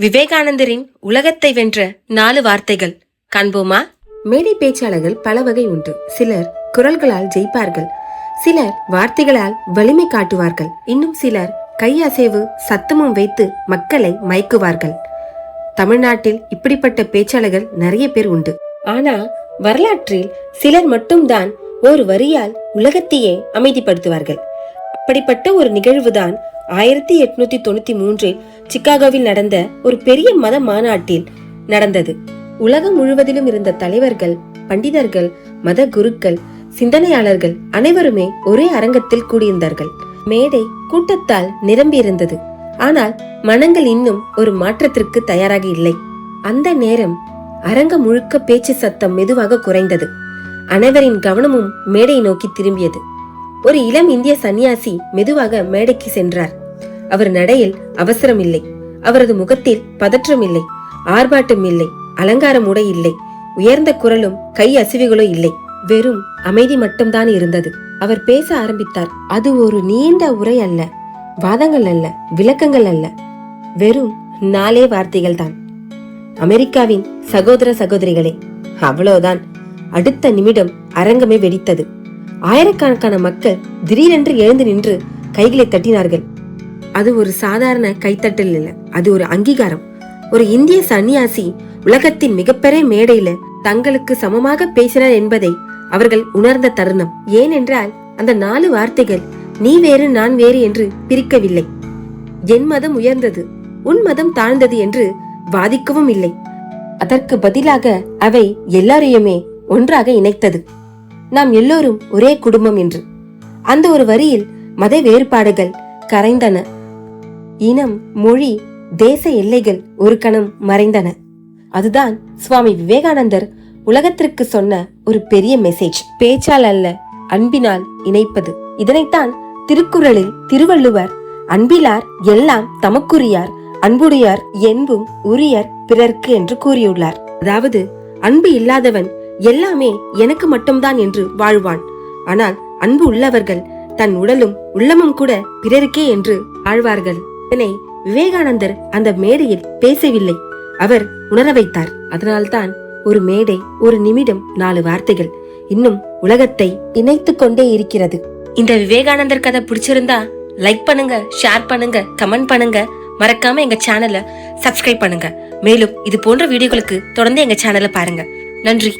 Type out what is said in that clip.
விவேகானந்தரின் உலகத்தை வென்ற நாலு வார்த்தைகள். காண்போமா? மேடை பேச்சாளர்கள் பல வகை உண்டு. சிலர் குரல்களால் ஜெயிப்பார்கள். சிலர் வார்த்தைகளால் வலிமை காட்டுவார்கள். இன்னும் சிலர் கையசைவு சத்தமும் வைத்து மக்களை மயக்குவார்கள். தமிழ்நாட்டில் இப்படிப்பட்ட பேச்சாளர்கள் நிறைய பேர் உண்டு. ஆனா வரலாற்றில் சிலர் மட்டும்தான் ஒரு வரியால் உலகத்தையே அமைதிப்படுத்துவார்கள். அப்படிப்பட்ட ஒரு நிகழ்வுதான் ஆயிரத்தி எட்நூத்தி தொண்ணூத்தி மூன்றில் சிக்காகோவில் நடந்த ஒரு பெரிய மத மாநாட்டில் நடந்தது. உலகம் முழுவதிலும் இருந்த தலைவர்கள் பண்டிதர்கள் மத குருக்கள் சிந்தனையாளர்கள் அனைவருமே ஒரே அரங்கத்தில் கூடியிருந்தார்கள். மேடை கூட்டத்தால் நிரம்பியிருந்தது. ஆனால் மனங்கள் இன்னும் ஒரு மாற்றத்திற்கு தயாராக இல்லை. அந்த நேரம் அரங்கம் முழுக்க பேச்சு சத்தம் மெதுவாக குறைந்தது. அனைவரின் கவனமும் மேடை நோக்கி திரும்பியது. ஒரு இளம் இந்திய சன்னியாசி மெதுவாக மேடைக்கு சென்றார். அவர் நடையில் அவசரம் இல்லை அவரது முகத்தில் பதற்றம் இல்லை ஆர்ப்பாட்டம் இல்லை. அலங்காரம் உடை இல்லை உயர்ந்த குரலும் கை அசைவுகளோ இல்லை. வெறும் அமைதி மட்டும்தான் இருந்தது. அவர் பேச ஆரம்பித்தார். அது ஒரு நீண்ட உரை அல்ல. வாதங்கள் அல்ல. விளக்கங்கள் அல்ல. வெறும் நாலே வார்த்தைகள் தான் அமெரிக்காவின் சகோதர சகோதரிகளே அவ்வளவுதான். அடுத்த நிமிடம் அரங்கமே வெடித்தது. ஆயிரக்கணக்கான மக்கள் திடீரென்று எழுந்து நின்று கைகளை தட்டினார்கள். அது ஒரு சாதாரண கைத்தட்டல் இல்ல. அது ஒரு அங்கீகாரம். ஒரு இந்திய சன்னியாசி உலகத்தின் மிகப்பெரிய மேடையில தங்களுக்கு சமமாக பேசினார் என்பதை அவர்கள் உணர்ந்த தருணம். ஏனென்றால் அந்த நாலு வார்த்தைகள் நீ வேறு நான் வேறு என்று பிரிக்கவில்லை. என் மதம் உயர்ந்தது உன் மதம் தாழ்ந்தது என்று வாதிக்கவும் இல்லை. அதற்கு பதிலாக அவை எல்லாரையுமே ஒன்றாக இணைத்தது. நாம் எல்லோரும் ஒரே குடும்பம் என்று. அந்த ஒரு வரியில் மத வேறுபாடுகள் கரைந்தன. இனம் மொழி தேச எல்லைகள் ஒரு கணம் மறைந்தன. அதுதான் சுவாமி விவேகானந்தர் உலகத்திற்கு சொன்ன ஒரு பெரிய மெசேஜ் பேச்சால் அல்ல அன்பினால் இணைப்பது. இதனைத்தான் திருக்குறளில் திருவள்ளுவர் அன்பிலார் எல்லாம் தமக்குரியார் அன்புடையார் என்பும் உரியர் பிறர்க்கு என்று கூறியுள்ளார். அதாவது அன்பு இல்லாதவன் எல்லாமே எனக்கு மட்டும்தான் என்று வாழ்வான். ஆனால் அன்பு உள்ளவர்கள் தன் உடலும் உள்ளமும் கூட பிறருக்கே என்று வாழ்வார்கள் இதனை விவேகானந்தர் அந்த மேடையில் பேசவில்லை. அவர் உணர வைத்தார். அதனால்தான் ஒரு மேடை ஒரு நிமிடம் நாலு வார்த்தைகள் இன்னும் உலகத்தை இணைத்துக் கொண்டே இருக்கிறது. இந்த விவேகானந்தர் கதை பிடிச்சிருந்தா லைக் பண்ணுங்க ஷேர் பண்ணுங்க கமெண்ட் பண்ணுங்க. மறக்காம எங்க சேனலை சப்ஸ்கிரைப் பண்ணுங்க. மேலும் இது போன்ற வீடியோகளுக்கு தொடர்ந்து எங்க சேனலை பாருங்க. நன்றி.